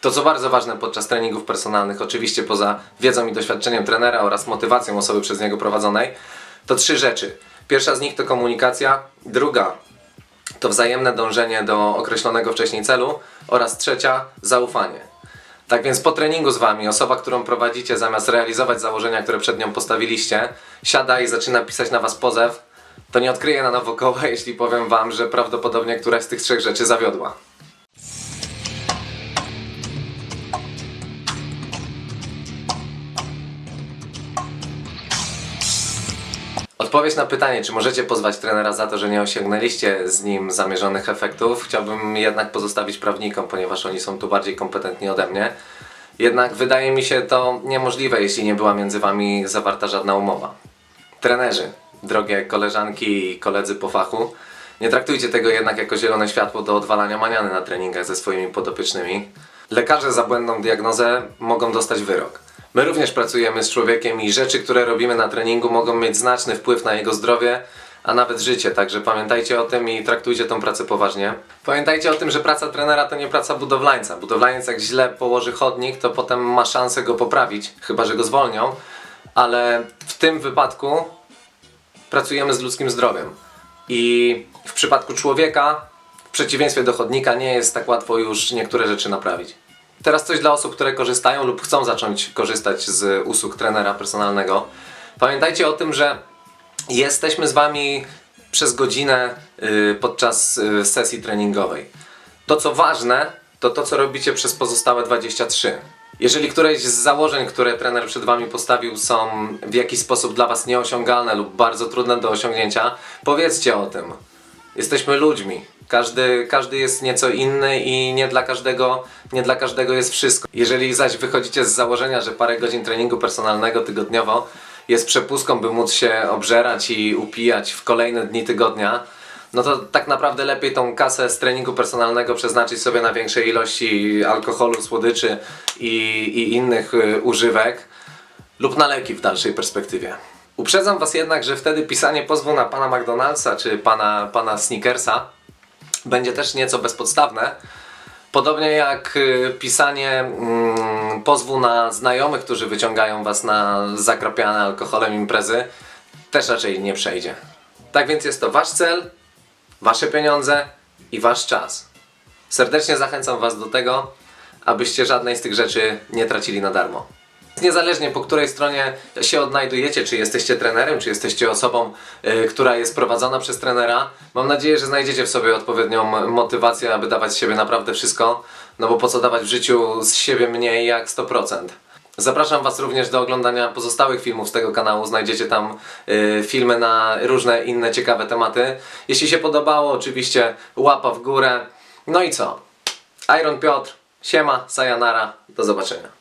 To co bardzo ważne podczas treningów personalnych, oczywiście poza wiedzą i doświadczeniem trenera oraz motywacją osoby przez niego prowadzonej, to trzy rzeczy. Pierwsza z nich to komunikacja, druga to wzajemne dążenie do określonego wcześniej celu oraz trzecia zaufanie. Tak więc po treningu z Wami osoba, którą prowadzicie zamiast realizować założenia, które przed nią postawiliście, siada i zaczyna pisać na Was pozew, to nie odkryje na nowo koła, jeśli powiem Wam, że prawdopodobnie któraś z tych trzech rzeczy zawiodła. Odpowiedź na pytanie, czy możecie pozwać trenera za to, że nie osiągnęliście z nim zamierzonych efektów, chciałbym jednak pozostawić prawnikom, ponieważ oni są tu bardziej kompetentni ode mnie. Jednak wydaje mi się to niemożliwe, jeśli nie była między wami zawarta żadna umowa. Trenerzy, drogie koleżanki i koledzy po fachu, nie traktujcie tego jednak jako zielone światło do odwalania maniany na treningach ze swoimi podopiecznymi. Lekarze za błędną diagnozę mogą dostać wyrok. My również pracujemy z człowiekiem i rzeczy, które robimy na treningu mogą mieć znaczny wpływ na jego zdrowie, a nawet życie, także pamiętajcie o tym i traktujcie tą pracę poważnie. Pamiętajcie o tym, że praca trenera to nie praca budowlańca. Budowlaniec jak źle położy chodnik, to potem ma szansę go poprawić, chyba że go zwolnią, ale w tym wypadku pracujemy z ludzkim zdrowiem. I w przypadku człowieka, w przeciwieństwie do chodnika, nie jest tak łatwo już niektóre rzeczy naprawić. Teraz coś dla osób, które korzystają lub chcą zacząć korzystać z usług trenera personalnego. Pamiętajcie o tym, że jesteśmy z Wami przez godzinę y, podczas y, sesji treningowej. To co ważne, to to co robicie przez pozostałe 23. Jeżeli któreś z założeń, które trener przed Wami postawił są w jakiś sposób dla Was nieosiągalne lub bardzo trudne do osiągnięcia, powiedzcie o tym. Jesteśmy ludźmi. Każdy, każdy jest nieco inny i nie dla, każdego, nie dla każdego jest wszystko. Jeżeli zaś wychodzicie z założenia, że parę godzin treningu personalnego tygodniowo jest przepustką, by móc się obżerać i upijać w kolejne dni tygodnia, no to tak naprawdę lepiej tą kasę z treningu personalnego przeznaczyć sobie na większej ilości alkoholu, słodyczy i, i innych y, używek lub na leki w dalszej perspektywie. Uprzedzam Was jednak, że wtedy pisanie pozwu na pana McDonald'sa czy pana, pana Snickersa będzie też nieco bezpodstawne. Podobnie jak y, pisanie mm, pozwu na znajomych, którzy wyciągają Was na zakrapiane alkoholem imprezy, też raczej nie przejdzie. Tak więc jest to Wasz cel, Wasze pieniądze i Wasz czas. Serdecznie zachęcam Was do tego, abyście żadnej z tych rzeczy nie tracili na darmo. Niezależnie po której stronie się odnajdujecie, czy jesteście trenerem, czy jesteście osobą, y, która jest prowadzona przez trenera, mam nadzieję, że znajdziecie w sobie odpowiednią motywację, aby dawać z siebie naprawdę wszystko, no bo po co dawać w życiu z siebie mniej jak 100%. Zapraszam Was również do oglądania pozostałych filmów z tego kanału. Znajdziecie tam y, filmy na różne inne ciekawe tematy. Jeśli się podobało, oczywiście łapa w górę. No i co? Iron Piotr, siema, sayonara, do zobaczenia.